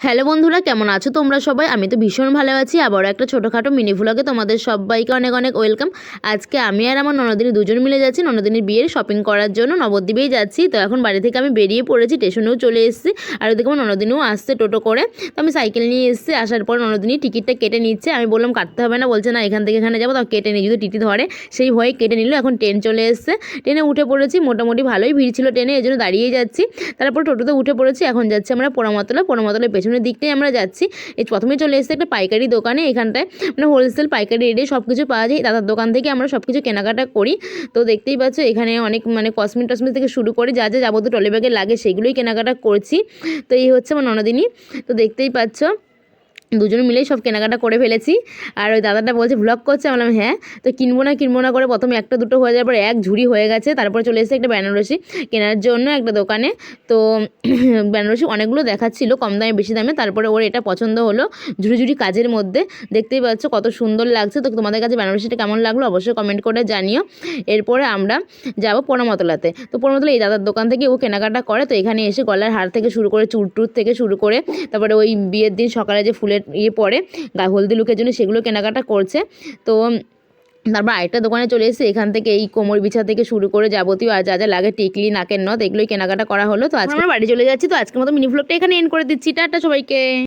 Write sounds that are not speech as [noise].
Hello বন্ধুরা, কেমন আছো তোমরা সবাই? আমি তো ভীষণ ভালো আছি আবারও একটা ছোটোখাটো মিনি ভ্লগে তোমাদের সবাইকে অনেক অনেক ওয়েলকাম আজকে আমি আর আমার ননদিনী দুজন মিলে যাচ্ছি। ননদিনীর বিয়ের শপিং করার জন্য নবদ্বীপেই যাচ্ছি। তো এখন বাড়ি থেকে আমি বেরিয়ে পড়েছি, স্টেশনেও চলে এসেছি। আর ওদিকে আমার ননদিনীও আসছে টোটো করে। তো আমি সাইকেল নিয়ে এসেছি। আসার পর ননদিনী টিকিটটা কেটে নিচ্ছে। আমি বললাম, কাটতে হবে না। বলছে, না, এখান থেকে এখানে যাব, তাও কেটে নিই যদি টিটি ধরে, সেই ভয়ে কেটে নিল। এখন ট্রেন চলে এসছে। ট্রেনে উঠে পড়েছি। মোটামুটি ভালোই ভিড় ছিল ট্রেনে, এই জন্য দাঁড়িয়ে যাচ্ছি। তারপর টোটোতে উঠে পড়েছি। এখন যাচ্ছি আমরা পোড়ামতলা। পোড়ামতলার পেছনের দিকটাই আমরা যাচ্ছি। এই প্রথমে চলে এসেছে একটা পাইকারি দোকানে, এখানটায় মানে হোলসেল পাইকারি রেটে সব কিছু পাওয়া যায়। দাদার দোকান থেকে আমরা সব কিছু কেনাকাটা করি। তো দেখতেই পাচ্ছ, এখানে অনেক মানে কসমেট টসমেট থেকে শুরু করে যা যা যাবতীয় টলে ব্যাগে লাগে সেগুলোই কেনাকাটা করছি। তো এই হচ্ছে আমার ননদিনী। তো দেখতেই পাচ্ছ দুজন মিলেই সব কেনাকাটা করে ফেলেছি। আর ওই দাদাটা বলছে ভ্লগ করছে? আমি বললাম হ্যাঁ। তো কিনবো না কিনবো না করে প্রথমে একটা দুটো হয়ে যাওয়ার পর এক ঝুড়ি হয়ে গেছে। তারপর চলে এসেছে একটা বেনারসি কেনার জন্য একটা দোকানে। তো [clears throat] বেনারসি অনেকগুলো দেখাচ্ছিল, কম দামে, বেশি দামে। তারপরে ওর এটা পছন্দ হলো ঝুড়ি ঝুড়ি কাজের মধ্যে। দেখতেই পাচ্ছ কত সুন্দর লাগছে। তো তোমাদের কাছে বেনারসিটা কেমন লাগল অবশ্যই কমেন্ট করে জানিও। এরপরে আমরা যাব পোড়ামতলাতে। তো পোড়ামতলা এই দাদার দোকান থেকে ও কেনাকাটা করে। তো এখানে এসে গলার হার থেকে শুরু করে চুর টুর থেকে শুরু করে, তারপরে ওই বিয়ের দিন সকালে যে ফুলের ইয়ে পরে হলদি লুকের জন্য সেগুলো কেনাকাটা করছে। তো তারপর আরেকটা দোকানে চলে এসে এখান থেকে এই কোমর বিছা থেকে শুরু করে যাবতীয় আর যা যা লাগে, টিকলি, নাকের নথ, এগুলোই কেনাকাটা করা হলো। তো আজকে আমরা বাড়ি চলে যাচ্ছি, তো আজকের মতো মিনি ভ্লগটা এখানে এন্ড করে দিচ্ছি। টাটা সবাইকে।